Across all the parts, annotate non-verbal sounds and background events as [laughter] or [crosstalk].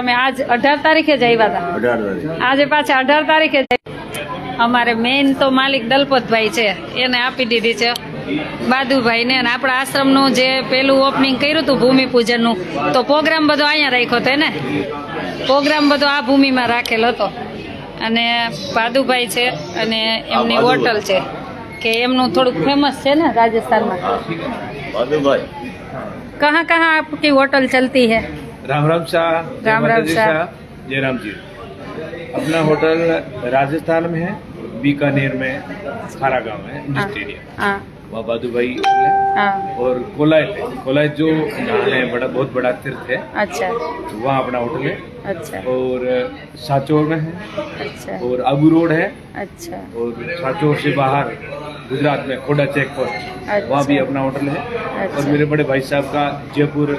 અમે આજ અઢાર તારીખે જ આવ્યા હતા. આજે પાછા અઢાર તારીખે અમારે મેઇન તો માલિક દલપતભાઈ છે. એને આપી દીધી છે. બાદુભાઈ ને આપણા આશ્રમનું જે પેલું ઓપનિંગ કર્યું હતું ભૂમિપૂજનનું તો પ્રોગ્રામ બધો અહીંયા રાખ્યો હતો ને પ્રોગ્રામ બધો આ ભૂમિમાં રાખેલો હતો. અને ભાદુભાઈ છે અને એમની હોટલ છે કે એમનું થોડુંક ફેમસ છે ને રાજસ્થાનમાં. કહા કહા આપકી હોટલ ચલતી હૈ राम राम शाह राम राम शाह। शाह जयराम जी। अपना होटल राजस्थान में है बीकानेर में खारा गाँव है हाँ एरिया। हाँ। भाई होटल है। और कोलायत है। कोलायत जो है बड़ा बहुत बड़ा तीर्थ है। अच्छा। वहाँ अपना होटल है। अच्छा। और साचौर में है। अच्छा। और आबू रोड है। अच्छा। और साचौर से बाहर गुजरात में खोडा चेक पोस्ट अच्छा। वहाँ भी अपना होटल है। अच्छा। और मेरे बड़े भाई साहब का जयपुर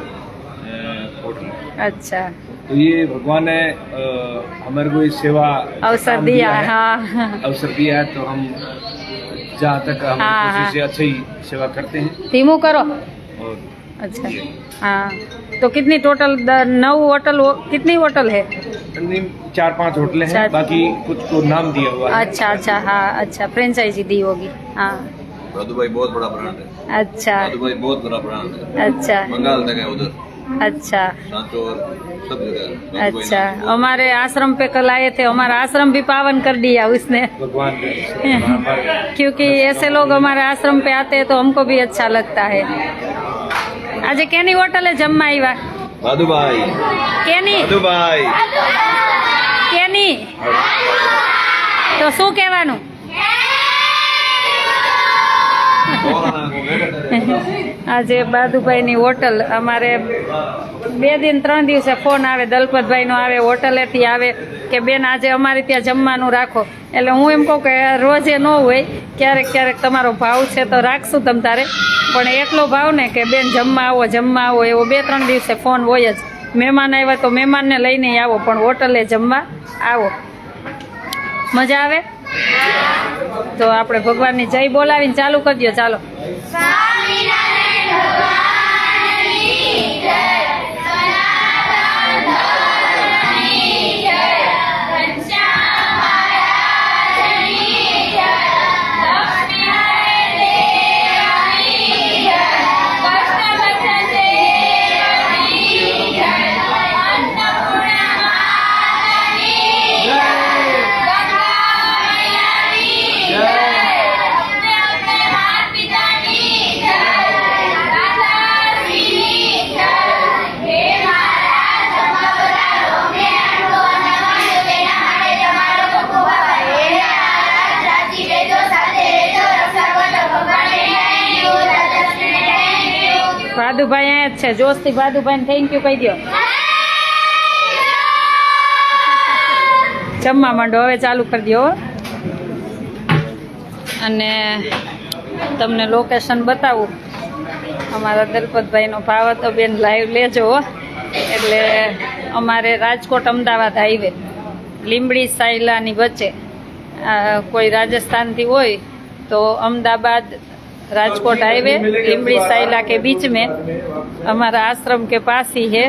अच्छा तो ये भगवान ने अ, हमारे को ये सेवा अवसर काम दिया है, हाँ अवसर दिया है तो हम जहाँ तक हम हाँ, कोशिश हाँ। से अच्छी सेवा करते हैं धीमू करो और अच्छा हाँ तो कितनी टोटल द- नौ होटल हो- कितनी होटल है नहीं, चार पांच होटलें चार- हैं बाकी कुछ को नाम दिया हुआ है अच्छा अच्छा हाँ अच्छा फ्रेंचाइजी दी होगी हाँ माधुभाई बहुत बड़ा ब्रांड है अच्छा माधुभाई बहुत बड़ा ब्रांड है अच्छा बंगाल तक है उधर अच्छा सांचौर सब जगह है। माधुभाई अच्छा नाम हमारे आश्रम पे कल आए थे हमारा आश्रम भी पावन कर दिया उसने भगवान ने हमारे क्योंकि ऐसे लोग हमारे आश्रम पे आते हैं तो हमको भी अच्छा लगता है આજે કેની હોટલે જમવા આવ્યા माधुभाई કેની माधुभाई કેની તો શું કહેવાનું [laughs] આજે બાદુભાઈની હોટલ, અમારે બે દિન ત્રણ દિવસે ફોન આવે, દલપતભાઈનો આવે, હોટલેથી આવે કે બેન આજે અમારે ત્યાં જમવાનું રાખો. એટલે હું એમ કહું કે રોજે ન હોય, ક્યારેક ક્યારેક તમારો ભાવ છે તો રાખશું તમ તારે. પણ એટલો ભાવ ને કે બેન જમવા આવો જમવા આવો, એવો બે ત્રણ દિવસે ફોન હોય જ. મહેમાન આવ્યા તો મહેમાનને લઈને આવો, પણ હોટલે જમવા આવો. મજા આવે? તો આપણે ભગવાનની જય બોલાવીને ચાલુ કરી દો ચાલો. ભાદુભાઈ અહીંયા જ છે જોશથી ભાદુભાઈને થેન્ક યુ કહી દો જમવા માંડો, હવે ચાલુ કરી દો. અને તમને લોકેશન બતાવું અમારા દલપતભાઈનો ભાવ હતો, બેન લાઈવ લેજો. એટલે અમારે રાજકોટ અમદાવાદ હાઈવે, લીંબડી સાયલાની વચ્ચે કોઈ રાજસ્થાનથી હોય તો અમદાવાદ राजकोट हाईवे लिमड़ी साइला के बीच में हमारा आश्रम के पास ही है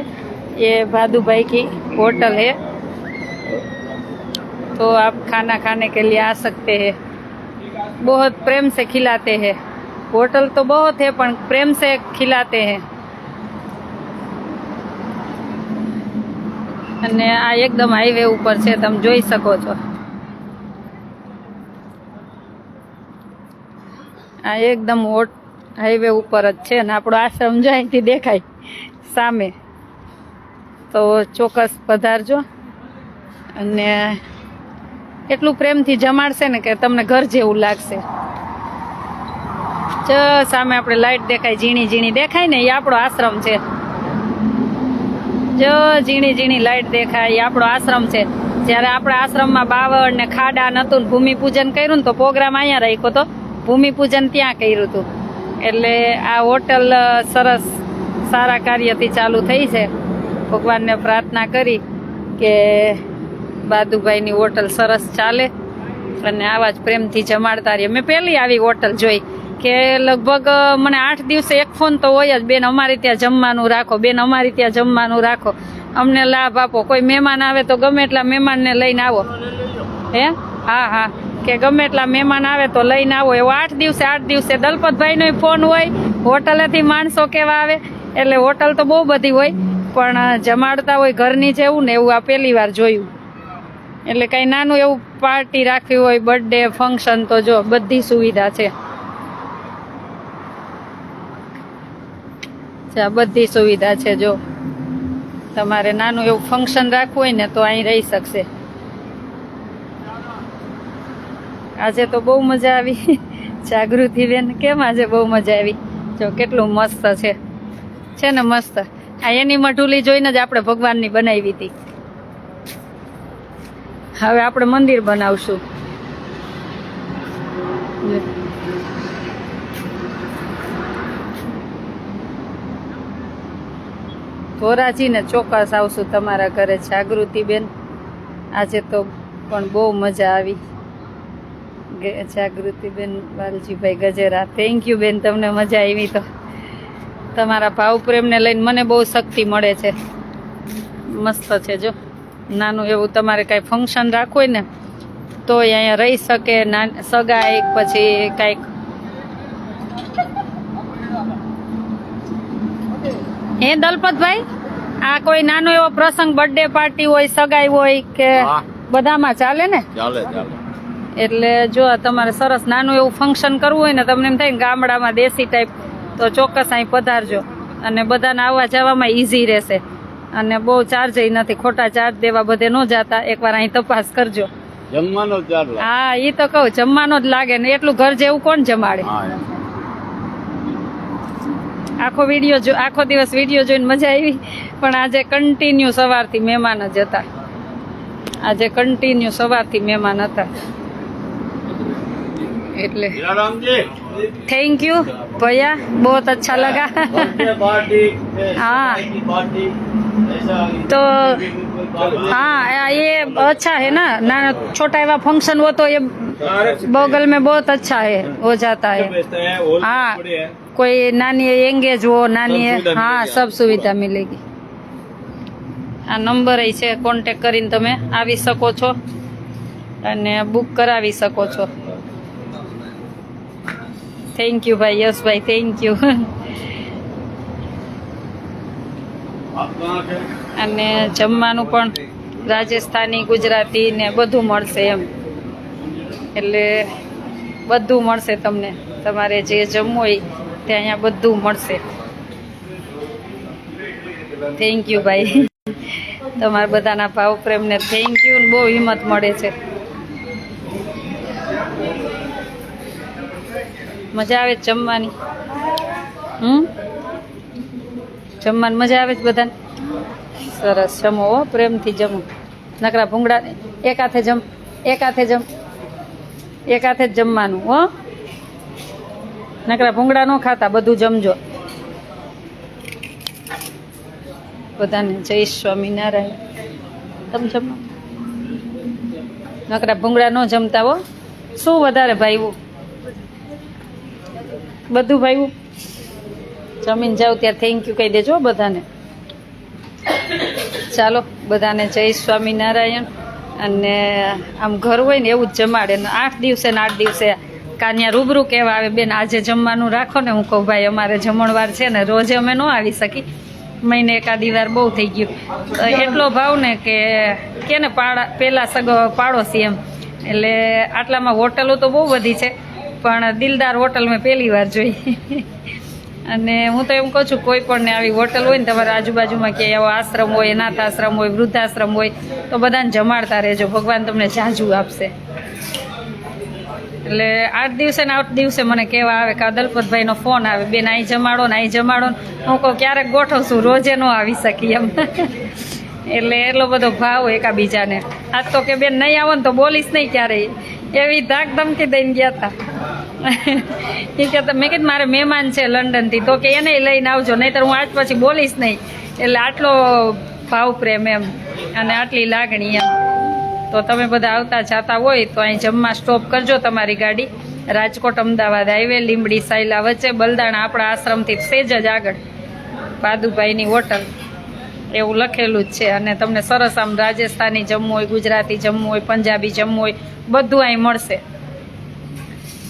ये भादू भाई की होटल है तो आप खाना खाने के लिए आ सकते हैं बहुत प्रेम से खिलाते हैं होटल तो बहुत है पर प्रेम से खिलाते हैं અને આ એકદમ હાઈવે ઉપર છે તમે જોઈ શકો છો આ એકદમ હોટ હાઈવે ઉપર જ છે ને આપણો આશ્રમ જો અહીંથી દેખાય સામે. તો ચોક્કસ પધારજો. અને એટલું પ્રેમથી જમાડશે ને કે તમને ઘર જેવું લાગશે. જ સામે આપણે લાઈટ દેખાય, ઝીણી ઝીણી દેખાય ને, એ આપણો આશ્રમ છે. જ ઝીણી ઝીણી લાઈટ દેખાય, એ આપણો આશ્રમ છે. જ્યારે આપણા આશ્રમમાં બાવળ ને ખાડા નતું ભૂમિ ભૂમિપૂજન કર્યું ને તો પ્રોગ્રામ અહીંયા રાખ્યો તો ભૂમિપૂજન ત્યાં કર્યું હતું. એટલે આ હોટલ સરસ સારા કાર્યથી ચાલુ થઈ છે. ભગવાનને પ્રાર્થના કરી કે બાદુભાઈની હોટલ સરસ ચાલે અને આવા જ પ્રેમથી જમાડતા રહીએ. મેં પહેલી આવી હોટલ જોઈ કે લગભગ મને આઠ દિવસે એક ફોન તો હોય જ, બેન અમારે ત્યાં જમવાનું રાખો, બેન અમારી ત્યાં જમવાનું રાખો. અમને લાભ આપો. કોઈ મહેમાન આવે તો ગમે એટલા મહેમાનને લઈને આવો. હે? હા હા. કે ગમે એટલા મહેમાન આવે તો લઈને આવો. એવો આઠ દિવસે આઠ દિવસે દલપતભાઈનો ફોન હોય, હોટલેથી માણસો કેવા આવે, એટલે હોટલ તો બહુ બધી હોય, પણ જમાડતા હોય ઘરની જેવું ને એવું આ પહેલી વાર જોયું. એટલે કંઈ નાનું એવું પાર્ટી રાખવી હોય, બર્થડે, ફંક્શન તો જો, બધી સુવિધા છે. બધી સુવિધા છે જો. તમારે નાનું એવું ફંક્શન રાખવું હોય ને તો અહીં રહી શકશે. આજે તો બહુ મજા આવી. [laughs] જાગૃતિ બેન, કેમ આજે બહુ મજા આવી? જો કેટલું મસ્ત છે. છે ને મસ્ત. આ એની મઢુલી જોઈને જ આપણે ભગવાનની બનાવી હતી. હવે આપણે મંદિર બનાવશું. ધોરાજીને ચોક્કસ આવશું તમારા ઘરે, જાગૃતિ બેન. આજે તો પણ બહુ મજા આવી. જાગૃતિબેન વાલજીભાઈ ગજેરા. થેન્ક યુ બેન તમને મજા આવી તો. તમારા ભાવ પ્રેમને લઈને મને બહુ શક્તિ મળે છે. મસ્ત છે જો. નાનું એવું તમારે કાંઈ ફંક્શન રાખવું હોય ને તોય અહીંયા રહી શકે ના સગાઈ પછી કાંઈક. હે દલપતભાઈ આ કોઈ નાનો એવો પ્રસંગ બર્થડે પાર્ટી હોય સગાઈ હોય કે બધામાં ચાલે ને? ચાલે ચાલે. એટલે જો તમારે સરસ નાનું એવું ફંક્શન કરવું હોય ને તમને એમ થાય ને ગામડામાં દેશી ટાઈપ તો ચોક્કસ અહીં પધારજો. અને બધાને આવવા જવામાં ઇઝી રહેશે. અને બહુ ચાર્જ નથી ખોટા ચાર્જ દેવા બધે ન જતા. એકવાર અહીં તપાસ કરજો. જમવાનો હા એ તો કહું જમવાનો જ લાગે ને એટલું ઘર જેવું કોણ જમાડે? આખો વીડિયો જો આખો દિવસ વીડિયો જોઈને મજા આવી. પણ આજે કન્ટિન્યુ સવારથી મહેમાન જ હતા. આજે કન્ટિન્યુ સવારથી મહેમાન હતા. એટલે થેન્ક યુ भैया बहुत अच्छा लगा हाँ तो हाँ ये अच्छा है ना ना छोटा एवा फंक्शन हो तो ये बगल में बहुत अच्छा है हो जाता है हाँ कोई नानी एंगेज हो नानी हाँ सब सुविधा मिलेगी આ નંબર અહીં છે કોન્ટેક કરીને તમે આવી શકો છો અને બુક કરાવી શકો છો થેન્ક યુ ભાઈ યશભાઈ થેન્ક યુ અને જમવાનું પણ રાજસ્થાની ગુજરાતી ને બધું મળશે એમ. એટલે બધું મળશે તમને. તમારે જે જમવું હોય તે અહીંયા બધું મળશે. થેન્ક યુ ભાઈ તમારા બધાના ભાવ પ્રેમને થેન્ક યુ બહુ હિંમત મળે છે. મજા આવે જમવાની. હમ? જમવાની મજા આવે છે બધાને? સરસ, જમો હો, પ્રેમથી જમો. નકરા ભૂંગળા એક હાથે જમ, એક હાથે જમ, એક હાથે જ જમવાનું, હો. નકરા ભૂંગળા ન ખાતા, બધું જમજો. બધાને જય સ્વામિનારાયણ તમે જમો. નકરા ભૂંગળા ન જમતા હો. શું વધારે ભાઈવું બધું ભાઈ જમીન જાઉં ત્યાં થેન્ક યુ કહી દેજો બધાને. ચાલો બધાને જય સ્વામિનારાયણ. અને આમ ઘર હોય ને એવું જ જમાડે. આઠ દિવસે ને આઠ દિવસે કાન્યા રૂબરૂ કહેવા આવે બેન આજે જમવાનું રાખો ને. હું કહું ભાઈ અમારે જમણવાર છે ને રોજે અમે ન આવી શકી મહિને એકાદી વાર બહુ થઈ ગયું. એટલો ભાવ ને કે કે ને પાડા પહેલાં સગો પાડોશી એમ. એટલે આટલામાં હોટલો તો બહુ બધી છે. પણ દિલદાર હોટલ મેં પહેલી વાર જોઈ. અને હું તો એમ કહું છું, કોઈ પણ આવી હોટલ હોય ને, તમારા આજુબાજુમાં કે એવો આશ્રમ હોય અનાથ આશ્રમ હોય, વૃદ્ધાશ્રમ હોય, તો બધાને જમાડતા રહેજો. ભગવાન તમને જાજુ આપશે. એટલે આઠ દિવસે ને આઠ દિવસે મને કહેવા આવે કે દલપતભાઈનો ફોન આવે, બેન અહીં જમાડો ને અહીં જમાડો ને. હું કહું, ક્યારેક ગોઠવું છું, રોજે ન આવી શકી એમ. એટલે એટલો બધો ભાવ એકાબીજાને. આજ તો કે, બેન, નહીં આવો ને તો બોલીશ નહીં ક્યારેય. એવી ધાક ધમકી દઈને ગયા હતા એ [laughs] કહેતા, મેં કીધું, મારે મહેમાન છે લંડનથી, તો કે એને લઈને આવજો, નહીંતર હું આજ પછી બોલીશ નહીં. એટલે આટલો ભાવ પ્રેમ એમ, અને આટલી લાગણી એમ. તો તમે બધા આવતા જાતા હોય, તો અહીં જમવા સ્ટોપ કરજો તમારી ગાડી. રાજકોટ, અમદાવાદ હાઈવે, લીંબડી, સાયલા વચ્ચે, બલદાણા આપણા આશ્રમથી સેજ જ આગળ. પાદુભાઈની હોટલ, એવું લખેલું જ છે. અને તમને સરસ આમ રાજસ્થાની જમવું હોય, ગુજરાતી જમવું હોય, પંજાબી જમવું હોય બધું અહીં મળશે.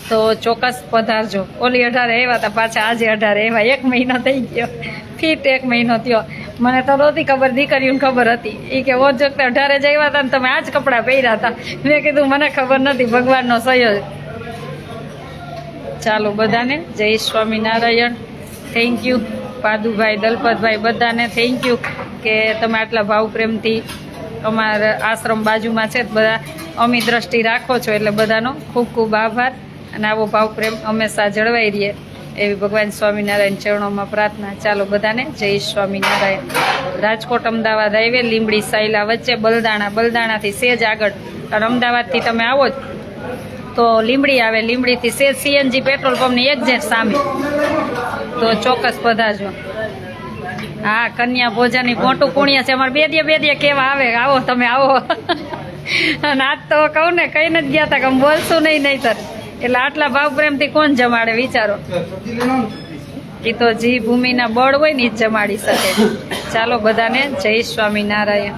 તો ચોક્કસ પધારજો. ઓલી અઢારે આવ્યા હતા પાછા, આજે અઢારે આવ્યા. એક મહિનો થઈ ગયો. ફીટ એક મહિનો થયો. મને તો નહોતી ખબર, દીકરીઓને ખબર હતી. એ કે, ઓજ વખતે અઢારે જ આવ્યા હતા ને તમે આ જ કપડાં પહેર્યા હતા મેં કીધું, મને ખબર નથી, ભગવાનનો સહયોગ ચાલો બધાને, જય સ્વામિનારાયણ. થેન્ક યુ પાદુભાઈ, દલપતભાઈ બધાને થેન્ક યુ કે તમે આટલા ભાવ પ્રેમથી અમારા આશ્રમ બાજુમાં છે બધા. અમી દ્રષ્ટિ રાખો છો એટલે બધાનો ખૂબ ખૂબ આભાર અને આવો ભાવ પ્રેમ હંમેશા જળવાઈ રહીએ એવી ભગવાન સ્વામિનારાયણ ચરણોમાં પ્રાર્થના. ચાલો બધાને જય સ્વામિનારાયણ. રાજકોટ અમદાવાદ હાઈવે, લીંબડી સાયલા વચ્ચે બલદાણા. બલદાણાથી સેજ આગળ. અને અમદાવાદથી તમે આવો જ. તો લીંબડી આવે, લીંબડીથી સેજ. સીએનજી પેટ્રોલ પંપની એક એક્ઝેક્ટ સામે. તો ચોક્કસ પધારજો. હા, કન્યા ભોજન મોટું પુણ્ય છે. અમારે બે દે બે દે કેવા આવે, આવો તમે આવો. અને આજ તો કહું ને, કઈ નથી ગયા તા કે બોલશું નહીં, નહીતર. એટલે આટલા ભાવ પ્રેમથી કોણ જમાડે, વિચારો? એ તો જી, ભૂમિના બળ હોય ને જ જમાડી શકે. ચાલો બધાને, જય સ્વામિનારાયણ.